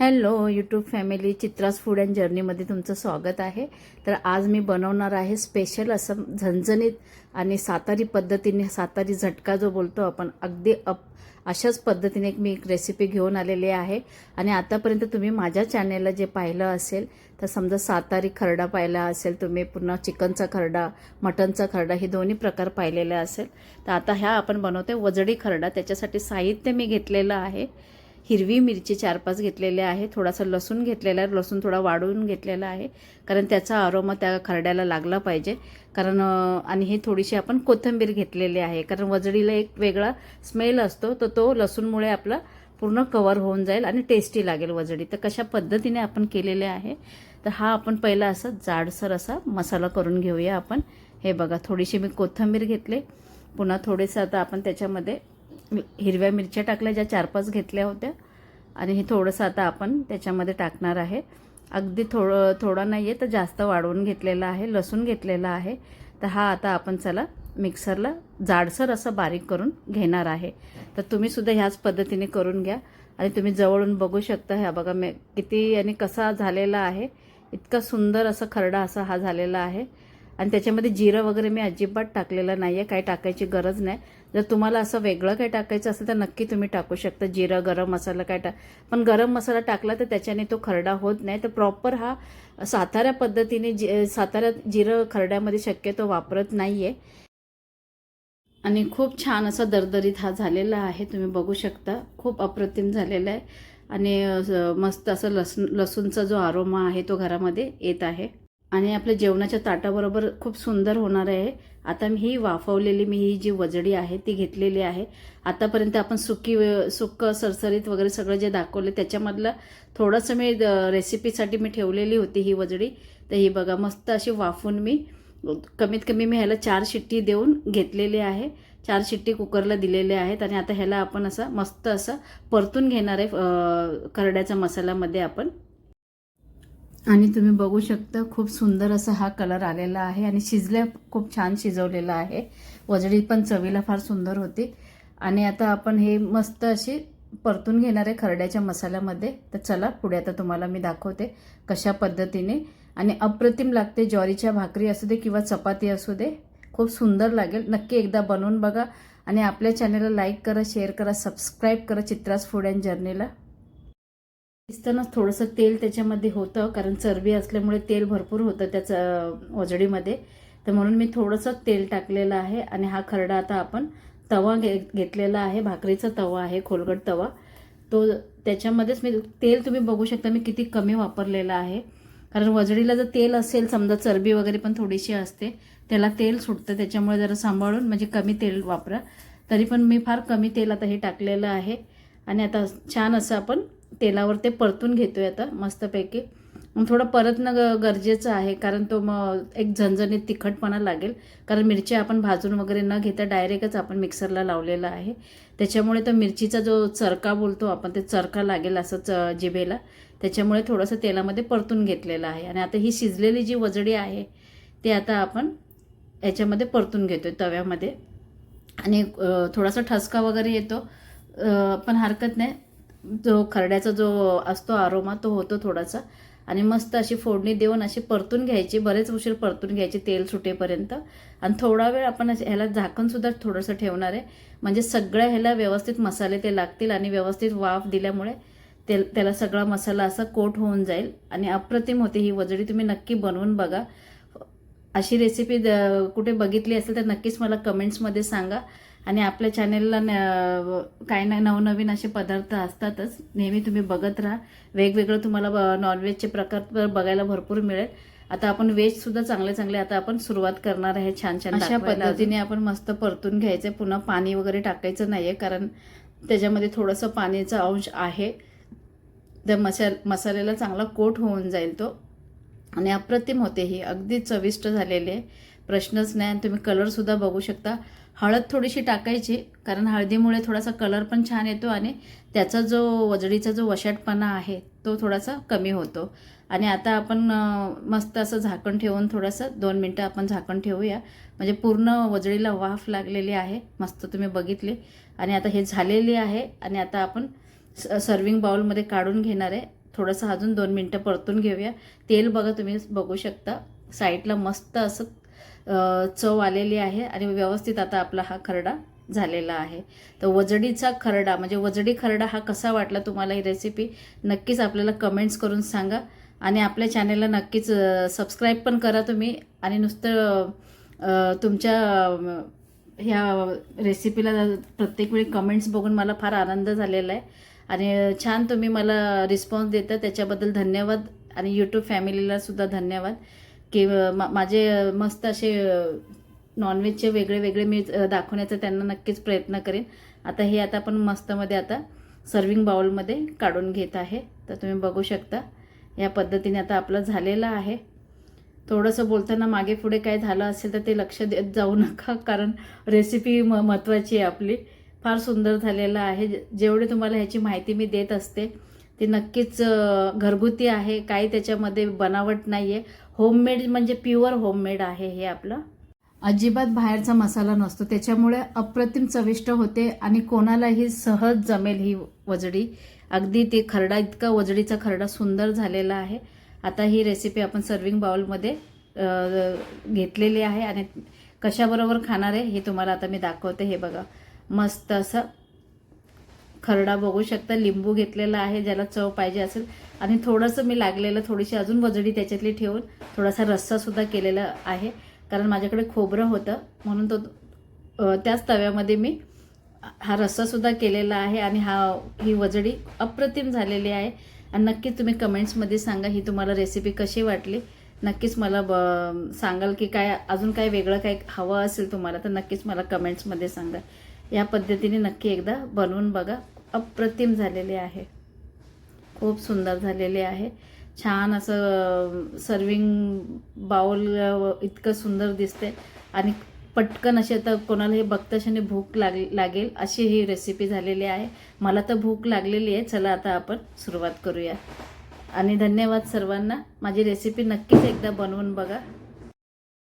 Hello YouTube family Chitra's food and जर्नीमध्ये तुमचं स्वागत आहे. तर आज मी बनवणार आहे स्पेशल असं झणझणीत आणि सातारी पद्धतीने सातारी झटका जो बोलतो आपण अगदी अप अशाच पद्धतीने एक मी एक रेसिपी घेऊन आलेली आहे. आणि आतापर्यंत तुम्ही माझ्या चॅनेलला जे पाहिलं असेल तर समजा सातारी खरडा पाहिला असेल तुम्ही पुन्हा चिकनचा खरडा मटनचा खरडा हे दोन्ही प्रकार पाहिलेले असेल. तर आता ह्या आपण बनवते वजडी खरडा त्याच्यासाठी साहित्य मी घेतलेलं आहे. हिरवी मिरची चार पाच घेतलेली आहे थोडासा लसूण घेतलेला आहे. लसूण थोडा वाढवून घेतलेला आहे. कारण त्याचा आरोमा त्या खरड्याला लागला पाहिजे. कारण आणि हे थोडीशी आपण कोथिंबीर घेतलेली आहे. कारण वजडीला एक वेगळा स्मेल असतो. तर तो लसूणमुळे आपला पूर्ण कवर होऊन जाईल आणि टेस्टी लागेल वजडी. तर कशा पद्धतीने आपण केलेले आहे? तर हा आपण पहिला असा जाडसर असा मसाला करून घेऊया आपण. हे बघा थोडीशी मी कोथिंबीर घेतले. पुन्हा थोडेसं आता आपण त्याच्यामध्ये हिरव्या मिरच्या टाकल्या ज्या चार पाच घेतल्या होत्या. आणि हे थोडंसं आता आपण त्याच्यामध्ये टाकणार आहे. अगदी थोडं थोडा नाही आहे तर जास्त वाढवून घेतलेला आहे लसूण घेतलेला आहे. तर हा आता आपण चला मिक्सरला जाडसर असं बारीक करून घेणार आहे. तर तुम्हीसुद्धा ह्याच पद्धतीने करून घ्या. आणि तुम्ही जवळून बघू शकता ह्या बघा मे किती आणि कसा झालेला आहे. इतका सुंदर असा खरडा असा हा झालेला आहे. आणि त्याच्यामध्ये जिरं वगैरे मी अजिबात टाकलेलं नाही आहे काही टाकायची गरज नाही. जर तुम्हाला असं वेगळं काही टाकायचं असेल तर नक्की तुम्ही टाकू शकता. जिरं गरम मसाला काय टाक पण गरम मसाला टाकला तर त्याच्याने तो खरडा होत नाही. तर प्रॉपर हा साताऱ्या पद्धतीने जि साताऱ्यात जिरं खरड्यामध्ये शक्यतो वापरत नाही आहे आणि खूप छान असा दरदरीत हा झालेला आहे. तुम्ही बघू शकता. खूप अप्रतिम झालेला आहे. आणि मस्त असं लसूण लसूणचा जो आरोमा आहे तो घरामध्ये येत आहे. आणि आपल्या जेवणाच्या ताटाबरोबर खूप सुंदर होणार आहे. आता मी ही वाफवलेली मी ही जी वजडी आहे ती घेतलेली आहे. आतापर्यंत आपण सुकी सुक्क सरसरीत वगैरे सगळं जे दाखवले त्याच्यामधलं थोडंसं मी द- रेसिपीसाठी मी ठेवलेली होती ही वजडी. तर ही बघा मस्त अशी वाफून मी कमीत कमी मी ह्याला चार शिट्टी देऊन घेतलेली आहे. चार शिट्टी कुकरला दिलेले आहेत आणि आता ह्याला आपण असं मस्त असं परतून घेणार आहे करड्याचा मसाल्यामध्ये आपण. आणि तुम्ही बघू शकता खूप सुंदर असा हा कलर आलेला आहे आणि शिजल्या खूप छान शिजवलेला आहे. वजडी पण चवीला फार सुंदर होती. आणि आता आपण हे मस्त अशी परतून घेणार आहे खरड्याच्या मसाल्यामध्ये. तर चला पुढे आता तुम्हाला मी दाखवते कशा पद्धतीने. आणि अप्रतिम लागते ज्वारीच्या भाकरी असू दे किंवा चपाती असू दे. खूप सुंदर लागेल. नक्की एकदा बनवून बघा. आणि आपल्या चॅनलला लाईक करा शेअर करा सबस्क्राईब करा चित्रास फूड अँड जर्नीला दिसतानाच थोडंसं तेल त्याच्यामध्ये होतं कारण चरबी असल्यामुळे तेल भरपूर होतं त्याचं वजडीमध्ये तर म्हणून मी थोडंसं तेल टाकलेलं आहे आणि हा खरडा आता आपण तवा घे घेतलेला आहे भाकरीचा तवा आहे खोलगट तवा. तो त्याच्यामध्येच मी तेल तुम्ही बघू शकता मी किती कमी वापरलेलं आहे. कारण वजडीला जर तेल असेल समजा चरबी वगैरे पण थोडीशी असते त्याला तेल सुटतं त्याच्यामुळे जरा सांभाळून म्हणजे कमी तेल वापरा. तरी पण मी फार कमी तेल आता हे टाकलेलं आहे. आणि आता छान असं आपण तेलावर ते परतून घेतोय आता मस्तपैकी. मग थोडं परतणं ग गरजेचं आहे कारण तो मग एक झणझणीत तिखटपणा लागेल. कारण मिरची आपण भाजून वगैरे न घेता डायरेक्टच आपण मिक्सरला लावलेला आहे. त्याच्यामुळे तो मिरचीचा जो चरका बोलतो आपण ते चरका लागेल असं च जिभेला. त्याच्यामुळे थोडंसं तेलामध्ये परतून घेतलेलं आहे. आणि आता ही शिजलेली जी वजडी आहे ते आता आपण याच्यामध्ये परतून घेतो आहे तव्यामध्ये. आणि थोडासा ठसका वगैरे येतो. पण हरकत नाही. जो खरड्याचा जो असतो आरोमा तो होतो थोडासा. आणि मस्त अशी फोडणी देऊन अशी परतून घ्यायची बरेच उशीर परतून घ्यायची तेल सुटेपर्यंत. आणि थोडा वेळ आपण ह्याला झाकणसुद्धा थोडंसं ठेवणार आहे. म्हणजे सगळ्या ह्याला व्यवस्थित मसाले ते लागतील आणि व्यवस्थित वाफ दिल्यामुळे ते त्याला सगळा मसाला असा कोट होऊन जाईल. आणि अप्रतिम होते ही वजडी तुम्ही नक्की बनवून बघा. अशी रेसिपी द- कुठे बघितली असेल तर नक्कीच मला कमेंट्समध्ये सांगा. आणि आपल्या चॅनेलला न- काय ना नवनवीन असे पदार्थ असतातच नेहमी तुम्ही बघत राहा. वेगवेगळं तुम्हाला ब- नॉनव्हेजचे प्रकार बघायला भरपूर मिळेल. आता आपण व्हेज सुद्धा चांगले चांगले आता आपण सुरुवात करणार आहे छान छान अशा पद्धतीने आपण मस्त परतून घ्यायचे. पुन्हा पाणी वगैरे टाकायचं नाहीये कारण त्याच्यामध्ये थोडंसं पाण्याचा अंश आहे. त्या मसाल मसाल्याला चांगला कोट होऊन जाईल तो. आणि अप्रतिम होते ही. अगदी चविष्ट झालेले आहे प्रश्नच नाही आणि तुम्ही कलरसुद्धा बघू शकता. हळद थोडीशी टाकायची कारण हळदीमुळे थोडासा कलर पण छान येतो आणि त्याचा जो वजडीचा जो वशाटपणा आहे तो थोडासा कमी होतो. आणि आता आपण मस्त असं झाकण ठेवून थोडंसं दोन मिनटं आपण झाकण ठेवूया. म्हणजे पूर्ण वजडीला वाफ लागलेली आहे मस्त तुम्ही बघितले. आणि आता हे झालेली आहे आणि आता आपण सर्विंग बाउलमध्ये काढून घेणार आहे. थोडंसं अजून दोन मिनटं परतून घेऊया. तेल बघा तुम्ही बघू शकता. साईडला मस्त असं चव आलेली आहे आणि व्यवस्थित आता आपला हा खरडा झालेला आहे. तर वजडीचा खरडा म्हणजे वजडी खरडा हा कसा वाटला तुम्हाला ही रेसिपी नक्कीच आपल्याला कमेंट्स करून सांगा. आणि आपल्या चॅनेलला नक्कीच सबस्क्राईब पण करा तुम्ही. आणि नुसतं तुमच्या ह्या रेसिपीला प्रत्येक वेळी कमेंट्स बघून मला फार आनंद झालेला आहे. आणि छान तुम्ही मला रिस्पॉन्स देता त्याच्याबद्दल धन्यवाद. आणि यूट्यूब फॅमिलीला सुद्धा धन्यवाद. की मा- माझे मस्त असे नॉनव्हेजचे वेगळे वेगळे मी दाखवण्याचा त्यांना नक्कीच प्रयत्न करेन. आता हे आता आपण मस्तमध्ये आता सर्विंग बाउलमध्ये काढून घेत आहे. तर तुम्ही बघू शकता या पद्धतीने आता आपलं झालेलं आहे. थोडंसं बोलताना मागे पुढे काय झालं असेल तर ते लक्ष देत जाऊ नका कारण रेसिपी म महत्त्वाची आहे आपली. फार सुंदर झालेलं आहे. जेवढी तुम्हाला ह्याची माहिती मी देत असते ती नक्कीच घरगुती आहे. काही त्याच्यामध्ये बनावट नाही आहे होममेड म्हणजे प्युअर होममेड आहे हे आपलं. अजिबात बाहेरचा मसाला नसतो. त्याच्यामुळे अप्रतिम चविष्ट होते आणि कोणालाही सहज जमेल ही वजडी. अगदी ते खरडा इतका वजडीचा खरडा सुंदर झालेला आहे. आता ही रेसिपी आपण सर्विंग बाउलमध्ये घेतलेली आहे आणि कशाबरोबर खाणार आहे हे तुम्हाला आता मी दाखवते. हे बघा. मस्त असं खरडा बघू शकता. लिंबू घेतलेला आहे ज्याला चव पाहिजे असेल. आणि थोडंसं मी लागलेलं थोडीशी अजून वजडी त्याच्यातली ठेवून थोडासा रस्सासुद्धा केलेला आहे. कारण माझ्याकडे खोबरं होतं. म्हणून तो त्याच तव्यामध्ये मी हा रस्सासुद्धा केलेला आहे आणि हा ही वजडी अप्रतिम झालेली आहे. आणि नक्कीच तुम्ही कमेंट्समध्ये सांगा ही तुम्हाला रेसिपी कशी वाटली. नक्कीच मला ब सांगाल की काय अजून काय वेगळं काय हवं असेल तुम्हाला तर नक्कीच मला कमेंट्समध्ये सांगा. या पद्धतीने नक्की एकदा बनवून बघा. अप्रतिम झालेले आहे. खूप सुंदर झालेले आहे. छान असं सर्विंग बाउल इतकं सुंदर दिसते आणि पटकन असे आता कोणाला हे बघताशाने भूक लाग लागेल अशी ही रेसिपी झालेली आहे. मला तर भूक लागलेली आहे. चला आता आपण सुरुवात करूया. आणि धन्यवाद सर्वांना. माझी रेसिपी नक्कीच एकदा बनवून बघा.